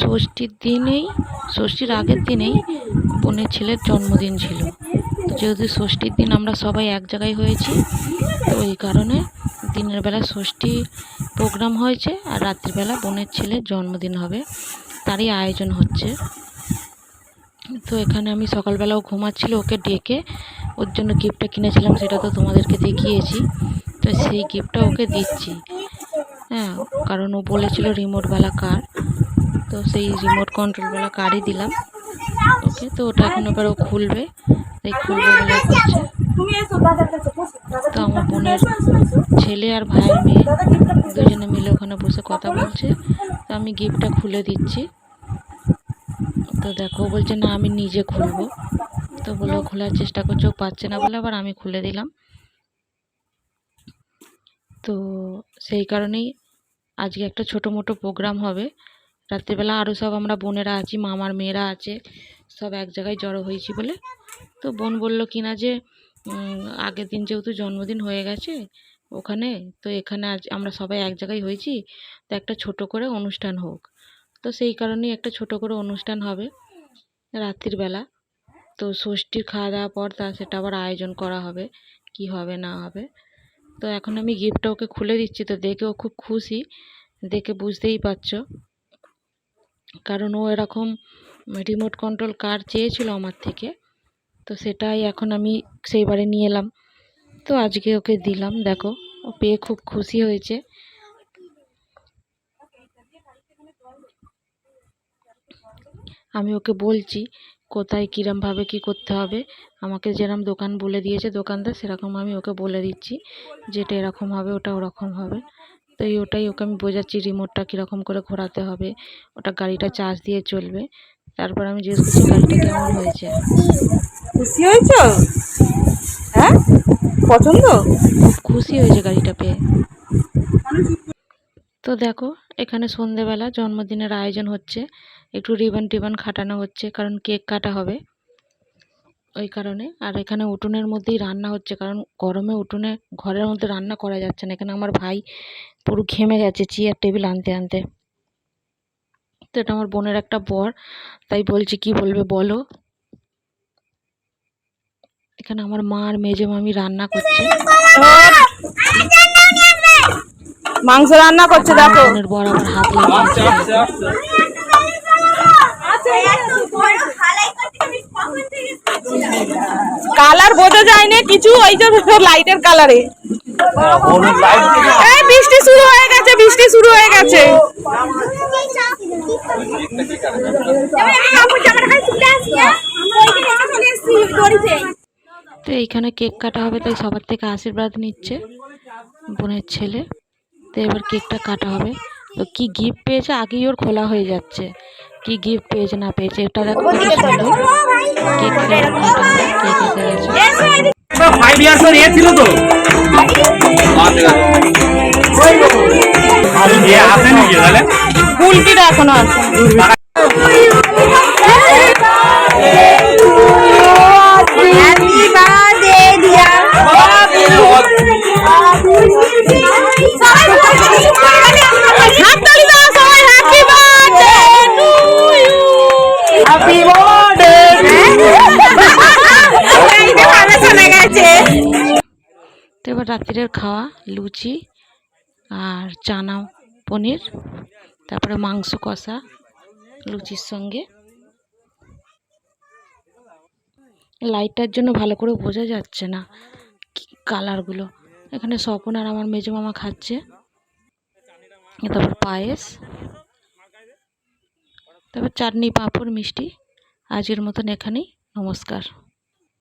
ষষ্ঠীর দিনেই, ষষ্ঠীর আগের দিনেই বোনের ছেলের জন্মদিন ছিল। তো যেহেতু ষষ্ঠীর দিন আমরা সবাই এক জায়গায় হয়েছি, তো ওই কারণে দিনের বেলা ষষ্ঠী প্রোগ্রাম হয়েছে আর রাত্রিবেলা বোনের ছেলের জন্মদিন হবে। তারই আয়োজন হচ্ছে। তো এখানে আমি সকালবেলাও ঘুমাচ্ছিল ওকে ডেকে। ওর জন্য গিফটটা কিনেছিলাম, সেটা তো তোমাদেরকে দেখিয়েছি। তো সেই গিফটটা ওকে দিচ্ছি। হ্যাঁ কারণ ও বলেছিল রিমোটওয়ালা কার তো সেই রিমোট কন্ট্রোলওয়ালা কারই দিলাম। ওকে, তো ওটা এখন এবার ও খুলবে। তাই খুলবে করছে। তো আমার বোনের ছেলে আর ভাইয়ের মেয়ে দুজনে মিলে ওখানে বসে কথা বলছে। তো আমি গিফটটা খুলে দিচ্ছি। তো দেখো বলছে, না, আমি নিজে খুলবো। তো বলে, খোলার চেষ্টা করছে পাচ্ছে না বলে আবার আমি খুলে দিলাম। তো সেই কারণেই আজকে একটা ছোটো মোটো প্রোগ্রাম হবে। রাত্রিবেলা আরও সব আমরা বোনেরা আছি, মামার মেয়েরা আছে, সব এক জায়গায় জড়ো হয়েছি বলে। তো বোন বলল কি না যে আগের দিন যেহেতু জন্মদিন হয়ে গেছে ওখানে, তো এখানে আজ আমরা সবাই এক জায়গায় হয়েছি, তো একটা ছোট করে অনুষ্ঠান হোক। তো সেই কারণেই একটা ছোট করে অনুষ্ঠান হবে রাত্রির বেলা। তো ষষ্ঠীর খাওয়া দাওয়ার পর তা সেটা আবার আয়োজন করা হবে, কি হবে না হবে। তো এখন আমি গিফটটা ওকে খুলে দিচ্ছি, তো দেখে ও খুব খুশি, দেখে বুঝতেই পারছ। কারণ ও এরকম রিমোট কন্ট্রোল কার চেয়েছিল আমার থেকে, তো সেটাই এখন আমি সেইবারে নিয়ে এলাম। তো আজকে ওকে দিলাম, দেখো, ও পেয়ে খুব খুশি হয়েছে। আমি ওকে বলছি কোথায় কীরমভাবে কী করতে হবে। আমাকে যেরকম দোকান বলে দিয়েছে দোকানদার সেরকম আমি ওকে বলে দিচ্ছি যেটা এরকম হবে ওটা ওরকম হবে। তো এই ওটাই ওকে আমি বোঝাচ্ছি রিমোটটা কীরকম করে ঘোরাতে হবে। ওটা গাড়িটা চার্জ দিয়ে চলবে। তারপর আমি জিজ্ঞেস করছি গাড়িটা কেমন হয়েছে? খুশি হয়েছো? হ্যাঁ? পছন্দ? খুব খুশি হয়েছে গাড়িটা পেয়ে। তো দেখো, এখানে সন্ধেবেলা জন্মদিনের আয়োজন হচ্ছে। একটু রিবন টিবন খাটানো হচ্ছে, কারণ কেক কাটা হবে ওই কারণে। আর এখানে উঠোনের মধ্যেই রান্না হচ্ছে, কারণ গরমে উঠোনে ঘরের মধ্যে রান্না করা যাচ্ছে না। এখানে আমার ভাই পুরো ঘেমে গেছে চেয়ার টেবিল আনতে আনতে। তো এটা আমার বোনের একটা বর, তাই বলছি কি বলবে বলো? এখানে আমার মা আর মেজে মামি রান্না করছে। মাংস রান্না করছে দেখো। বর হাত লাগিয়েছে কালার বোঝা যায় না কিছু ওই যে লাইটের কালারে। এই বৃষ্টি শুরু হয়ে গেছে বৃষ্টি শুরু হয়ে গেছে। তো এইখানে কেক কাটা হবে তাই সবার থেকে আশীর্বাদ নিচ্ছে বোনের ছেলে। তো এবার কেকটা কাটা হবে। তো কি গিফট পেয়েছে? আগেই ওর খোলা হয়ে যাচ্ছে। কি গিফট পেয়েছে না পেয়েছে এটা দেখো। কেক কাটা হবে কেক হ্যাপি বার্থডে তো এবার রাত্রিরের খাওয়া লুচি আর চানা পনির তারপরে মাংস কষা লুচির সঙ্গে। লাইটটার জন্য ভালো করে বোঝা যাচ্ছে না কালারগুলো এখানে স্বপন আর আমার মেজো মামা খাচ্ছে। তারপর পায়েস। তারপর চাটনি পাঁপড় মিষ্টি। আজকের মতন এখানেই। নমস্কার।